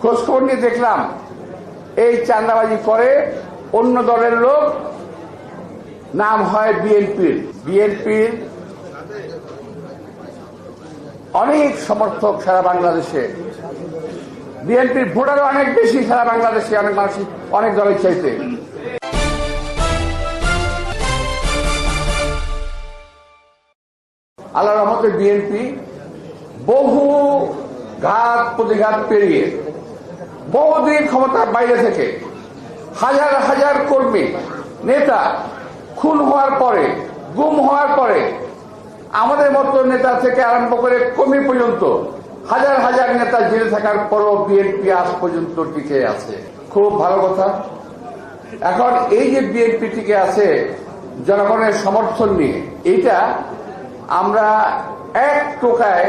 খোঁজখবর নিয়ে দেখলাম, এই চাঁদাবাজি করে অন্য দলের লোক, নাম হয় বিএনপির বিএনপির অনেক সমর্থক সারা বাংলাদেশে। বিএনপির ভোটারও অনেক বেশি সারা বাংলাদেশে, অনেক মানুষ অনেক দলের চাইতে। আল্লাহ রহমতে বিএনপি বহু ঘাত প্রতিঘাত পেরিয়ে বহুদিন ক্ষমতার বাইরে থেকে। হাজার হাজার কর্মী, নেতা খুন হওয়ার পরে, গুম হওয়ার পরে, আমাদের মতো নেতা থেকে আরম্ভ করে কর্মী পর্যন্ত হাজার হাজার নেতা জেলে থাকার পরও বিএনপি আজ পর্যন্ত টিকে আছে। খুব ভালো কথা। এখন এই যে বিএনপি টিকে আছে, জনগণের সমর্থন নিয়ে, এইটা আমরা এক টোকায়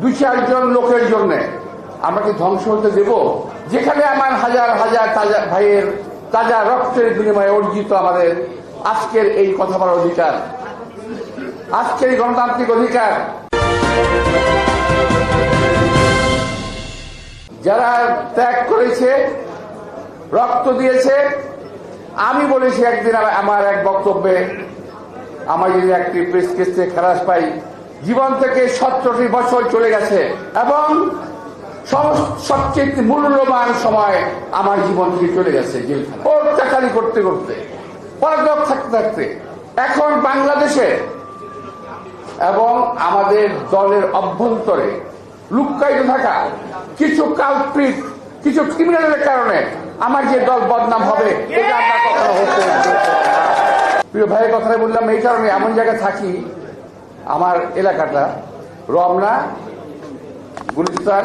দুই চারজন লোকের জন্য আমরা কি ধ্বংস হতে দেব? যেখানে আমার হাজার হাজার তাজা ভাইয়ের তাজা রক্তের বিনিময়ে অর্জিত আমাদের আজকের এই কথা বলার অধিকার। আজকের এই গণতান্ত্রিক অধিকার। যারা ত্যাগ করেছে, রক্ত দিয়েছে, আমি বলেছি একদিন আমার- এক বক্তব্যে, আমার যদি একটি প্রেস কেসে খারাপ পাই, জীবন থেকে সতেরোটি বছর চলে গেছে এবং সবচেয়ে মূল্যবান সময় আমার জীবন থেকে চলে গেছে জেলখানা অত্যাচারী করতে করতে পরাজক থাকতে থাকতে। এখন বাংলাদেশে এবং আমাদের দলের অভ্যন্তরে লুক্কায়িত থাকা কিছু কালপ্রিট কিছু ক্রিমিনালের কারণে আমার যে দল বদনাম হবে, এটা আমরা কখনো প্রিয় ভাইয়ের কথাই বললাম, এই কারণে এমন জায়গায় থাকি, আমার এলাকাটা, রমনা, গুলিস্তান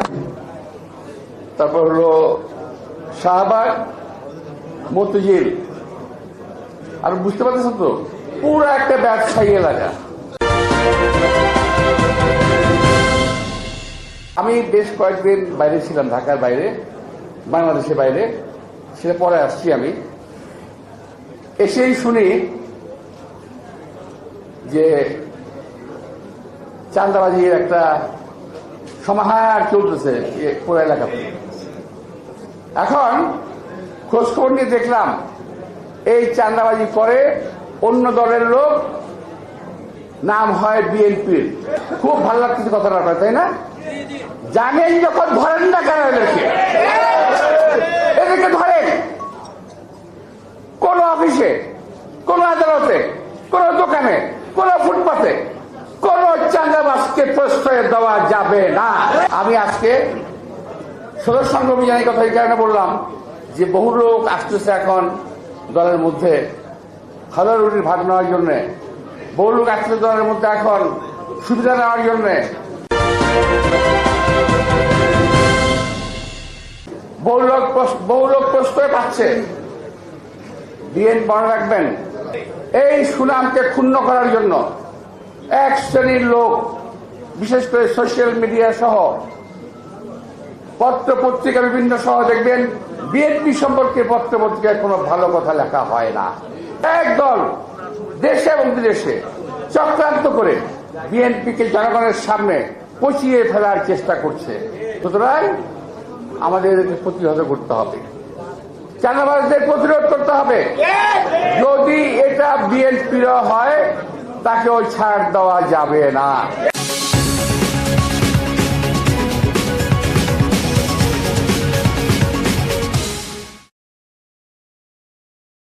তারপর হলো শাহবাগ, মতিঝিল। আর বুঝতে পারতেছেন তো? পুরো একটা ব্যবসায়ী এলাকা। আমি বেশ কয়েকদিন বাইরে ছিলাম, ঢাকার বাইরে, বাংলাদেশের বাইরে। সেটা পরে আসছি আমি। এসেই শুনি যে চান্দাবাজির একটা সমাহার চলতেছে পুরো এলাকাতে। এখন খোঁজখবর নিয়ে দেখলাম এই চান্দাবাজি করে অন্য দলের লোক নাম হয় বিএনপির। খুব ভালো লাগতেছে কথাটা আপনার, তাই না? জানেন যখন ধরেন না কেন এদেরকে? এদেরকে ধরেন। কোন অফিসে কোন আদালতে কোন দোকানে কোন ফুটপাতে কোন চাঙ্গাবাসকে প্রশ্রয় দেওয়া যাবে না। আমি আজকে সদস্য অভিযানের কথা এই কারণে বললাম যে বহু লোক আসতেছে এখন দলের মধ্যে। হাজার রুটির ভাগ নেওয়ার জন্য। বহু লোক আসতেছে দলের মধ্যে এখন সুবিধা নেওয়ার জন্য। বহু লোক বহু লোক প্রশ্রয় পাচ্ছে। বিএন মনে রাখবেন, এই সুনামকে ক্ষুণ্ণ করার জন্য এক শ্রেণির লোক, বিশেষ করে সোশ্যাল মিডিয়া সহ পত্র পত্রিকা বিভিন্ন সহ দেখবেন বিএনপি সম্পর্কে পত্র পত্রিকায় কোনো ভালো কথা লেখা হয় না। একদল দেশে এবং বিদেশে, চক্রান্ত করে বিএনপিকে জনগণের সামনে পচিয়ে ফেলার চেষ্টা করছে। সুতরাং আমাদের প্রতিহত করতে হবে। চাঁদাবাজদের প্রতিরোধ করতে হবে। যদি এটা বিএনপির হয়, তাকে ওই ছাড় দেওয়া যাবে না।